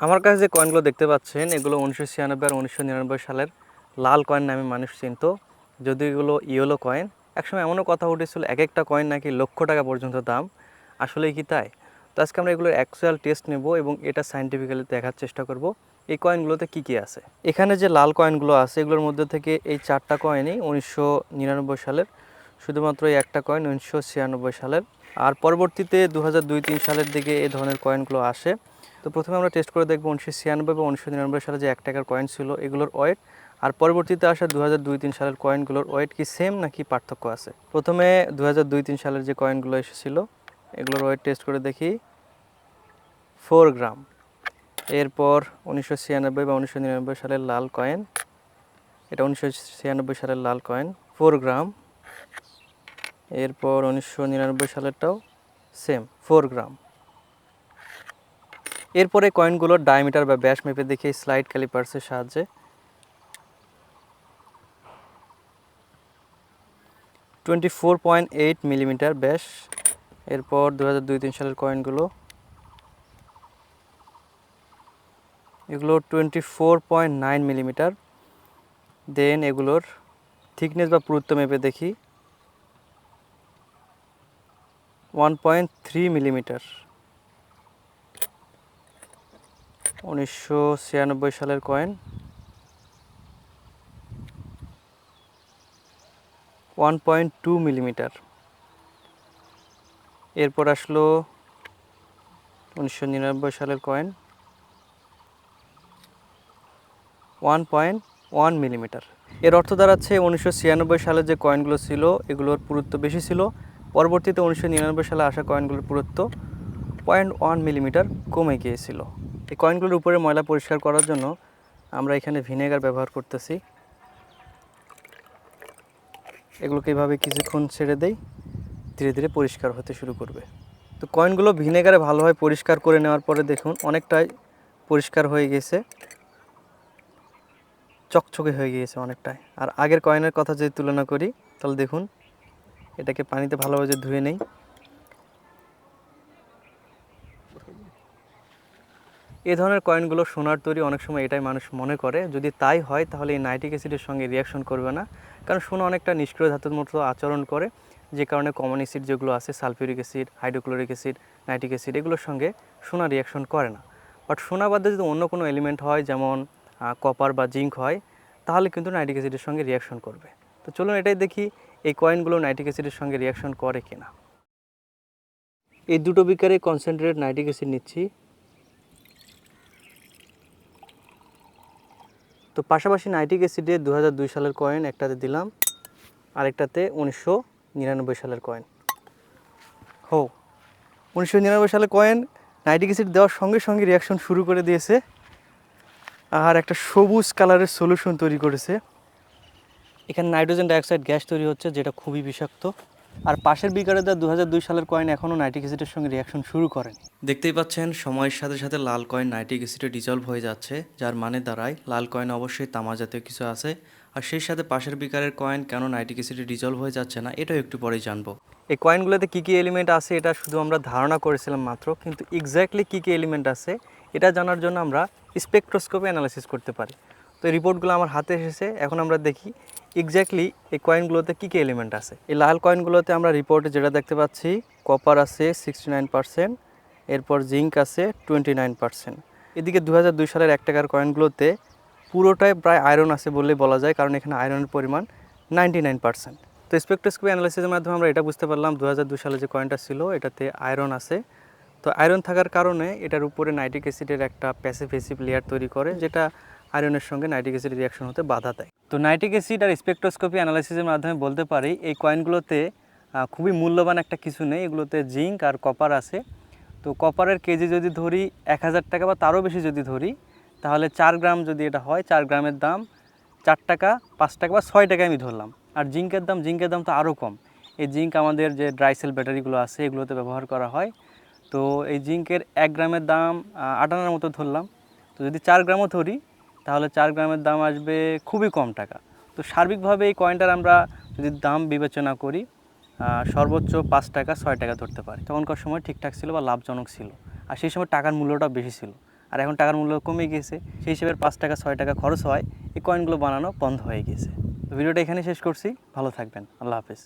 আমার কাছে যে কয়েনগুলো দেখতে পাচ্ছেন, এগুলো উনিশশো ছিয়ানব্বই আর উনিশশো নিরানব্বই সালের লাল কয়েন নামে মানুষ চিনত। যদি এগুলো ইয়েলো কয়েন একসময় এমনও কথা উঠেছিল এক একটা কয়েন নাকি লক্ষ টাকা পর্যন্ত দাম। আসলে কি তাই? তো আজকে আমরা এগুলোর অ্যাকচুয়াল টেস্ট নেব এবং এটা সাইন্টিফিক্যালি দেখার চেষ্টা করব। এই কয়েনগুলোতে কি কি আছে? এখানে যে লাল কয়েনগুলো আছে, এগুলোর মধ্যে থেকে এই চারটা কয়েনই উনিশশো নিরানব্বই সালের, শুধুমাত্র এই একটা কয়েন উনিশশো ছিয়ানব্বই সালের। আর পরবর্তীতে দু হাজার দুই তিন সালের দিকে এই ধরনের কয়েনগুলো আসে। তো প্রথমে আমরা টেস্ট করে দেখব উনিশশো ছিয়ানব্বই বা উনিশশো নিরানব্বই সালে যে এক টাকার কয়েন ছিল, এগুলোর ওয়েট আর পরবর্তীতে আসা দু হাজার দুই তিন সালের কয়েনগুলোর ওয়েট কি সেম নাকি পার্থক্য আছে? প্রথমে দু হাজার দুই তিন সালের যে কয়েনগুলো এসেছিল, এগুলোর ওয়েট টেস্ট করে দেখি। ফোর গ্রাম এরপর উনিশশো ছিয়ানব্বই বা উনিশশো নিরানব্বই সালের লাল কয়েন এটা উনিশশো ছিয়ানব্বই সালের লাল কয়েন ফোর গ্রাম এরপর উনিশশো নিরানব্বই সালেরটাও সেম ফোর গ্রাম এরপরে কয়েনগুলোর ডায়ামিটার বা ব্যাস মেপে দেখি স্লাইড ক্যালিপার্সের সাহায্যে twenty four point eight millimetre ব্যাস এরপর দু হাজার দুই তিন সালের কয়েনগুলো। এগুলো twenty four point nine millimetre then এগুলোর থিকনেস বা পুরুত্ব মেপে দেখি। ওয়ান পয়েন্ট থ্রি মিলিমিটার উনিশশো ছিয়ানব্বই সালের coin one point two millimetre এরপর আসলো উনিশশো নিরানব্বই সালের coin one point one millimetre এর অর্থ দাঁড়াচ্ছে উনিশশো ছিয়ানব্বই সালে যে কয়েনগুলো ছিল, এগুলোর পুরুত্ব বেশি ছিল। পরবর্তীতে উনিশশো নিরানব্বই সালে আসা কয়েনগুলোর পুরুত্ব পয়েন্ট ওয়ান মিলিমিটার কমে গিয়েছিল। এই কয়েনগুলোর উপরে ময়লা পরিষ্কার করার জন্য আমরা এখানে ভিনেগার ব্যবহার করতেছি। এগুলোকে এভাবে কিছুক্ষণ ছেড়ে দেই, ধীরে ধীরে পরিষ্কার হতে শুরু করবে। তো কয়েনগুলো ভিনেগারে ভালোভাবে পরিষ্কার করে নেওয়ার পরে দেখুন, অনেকটাই পরিষ্কার হয়ে গেছে। চকচকে হয়ে গিয়েছে অনেকটাই। আর আগের কয়েনের কথা যদি তুলনা করি, তাহলে দেখুন, এটাকে পানিতে ভালোভাবে ধুয়ে নেই এই ধরনের কয়েনগুলো সোনার তৈরি অনেক সময় এটাই মানুষ মনে করে। যদি তাই হয়, তাহলে এই নাইট্রিক অ্যাসিডের সঙ্গে রিয়াকশন করবে না। কারণ সোনা অনেকটা নিষ্ক্রিয় ধাতুর মতো আচরণ করে। যে কারণে কমন অ্যাসিড যেগুলো আছে sulphuric acid hydrochloric acid nitric acid এগুলোর সঙ্গে সোনা রিয়াকশন করে না। বাট সোনা বাদে যদি অন্য কোনো এলিমেন্ট হয়, যেমন কপার বা জিঙ্ক হয়, তাহলে কিন্তু নাইট্রিক অ্যাসিডের সঙ্গে রিয়াকশন করবে। তো চলুন এটাই দেখি, এই কয়েনগুলো নাইট্রিক অ্যাসিডের সঙ্গে রিয়াকশন করে কিনা। এই দুটো বিকারে কনসেন্ট্রেট নাইট্রিক অ্যাসিড নিচ্ছি। তো পাশাপাশি নাইট্রিক অ্যাসিডে দু দুই সালের কয়েন একটাতে দিলাম, আরেকটাতে উনিশশো নিরানব্বই সালের কয়েন হো, উনিশশো নিরানব্বই সালের কয়েন নাইট্রিক অ্যাসিড দেওয়ার সঙ্গে সঙ্গে রিয়াকশন শুরু করে দিয়েছে, আর একটা সবুজ কালারের সলিউশন তৈরি করেছে। এখানে নাইট্রোজেন ডাইঅক্সাইড গ্যাস তৈরি হচ্ছে, যেটা খুবই বিষাক্ত। আর পাশের বিকারে দু দুই সালের কয়েন এখনও নাইট্রিক অ্যাসিডের সঙ্গে রিয়াকশন শুরু করেনি। দেখতেই পাচ্ছেন সময়ের সাথে সাথে লাল কয়েন নাইট্রিক অ্যাসিডে ডিজলভ হয়ে যাচ্ছে যার মানে দাঁড়ায় লাল কয়েন অবশ্যই তামা জাতীয় কিছু আছে। আর সেই সাথে পাশের বিকারের কয়েন কেন নাইট্রিক অ্যাসিডে ডিজলভ হয়ে যাচ্ছে না এটাও একটু পরেই জানব। এই কয়েনগুলোতে কী কী এলিমেন্ট আছে এটা শুধু আমরা ধারণা করেছিলাম মাত্র কিন্তু এক্স্যাক্টলি কী কী এলিমেন্ট আছে এটা জানার জন্য আমরা স্পেকট্রোস্কোপে অ্যানালাইসিস করতে পারি। তো এই রিপোর্টগুলো আমার হাতে এসেছে, এখন আমরা দেখি এক্স্যাক্টলি এই কয়েনগুলোতে কী কী এলিমেন্ট আছে। এই লাল কয়েনগুলোতে আমরা রিপোর্টে যেটা দেখতে পাচ্ছি কপার আছে সিক্সটি নাইন পার্সেন্ট এরপর জিঙ্ক আছে টোয়েন্টি নাইন পার্সেন্ট এদিকে দু হাজার দুই সালের এক টাকার কয়েনগুলোতে পুরোটাই প্রায় আয়রন আছে বললেই বলা যায়, কারণ এখানে আয়রনের পরিমাণ নাইনটি নাইন পার্সেন্ট তো স্পেকট্রোস্কোপি অ্যানালাইসিসের মাধ্যমে আমরা এটা বুঝতে পারলাম দু হাজার দুই সালে যে কয়েনটা ছিল, এটাতে আয়রন আছে। তো আয়রন থাকার কারণে এটার উপরে নাইট্রিক অ্যাসিডের একটা প্যাসিভ লেয়ার তৈরি করে, যেটা আয়রনের সঙ্গে নাইট্রিক অ্যাসিড রিয়াকশন হতে বাধা দেয়। তো নাইট্রিক অ্যাসিড আর স্পেকট্রোস্কোপি অ্যানালাইসিসের মাধ্যমে বলতে পারি এই কয়েনগুলোতে খুবই মূল্যবান একটা কিছু নেই। এগুলোতে জিঙ্ক আর কপার আছে। তো কপারের কেজি যদি ধরি এক হাজার টাকা বা তারও বেশি যদি ধরি তাহলে চার গ্রাম যদি এটা হয় চার গ্রামের দাম চার টাকা পাঁচ টাকা বা ছয় টাকা আমি ধরলাম। আর জিঙ্কের দাম জিঙ্কের দাম তো আরও কম। এই জিঙ্ক আমাদের যে ড্রাই সেল ব্যাটারিগুলো আছে এগুলোতে ব্যবহার করা হয়। তো এই জিঙ্কের এক গ্রামের দাম আহ, আট আনার মতো ধরলাম। তো যদি চার গ্রামও ধরি তাহলে চার গ্রামের দাম আসবে খুবই কম টাকা। তো সার্বিকভাবে এই কয়েনটার আমরা যদি দাম বিবেচনা করি সর্বোচ্চ পাঁচ টাকা, ছয় টাকা ধরতে পারি। তখনকার সময় ঠিকঠাক ছিল বা লাভজনক ছিল। আর সেই সময় টাকার মূল্যটা বেশি ছিল। আর এখন টাকার মূল্য কমে গিয়েছে সেই হিসেবে পাঁচ টাকা, ছয় টাকা খরচ হয়। এই কয়েনগুলো বানানো বন্ধ হয়ে গিয়েছে ভিডিওটা এখানে শেষ করছি। ভালো থাকবেন। আল্লাহ হাফেজ।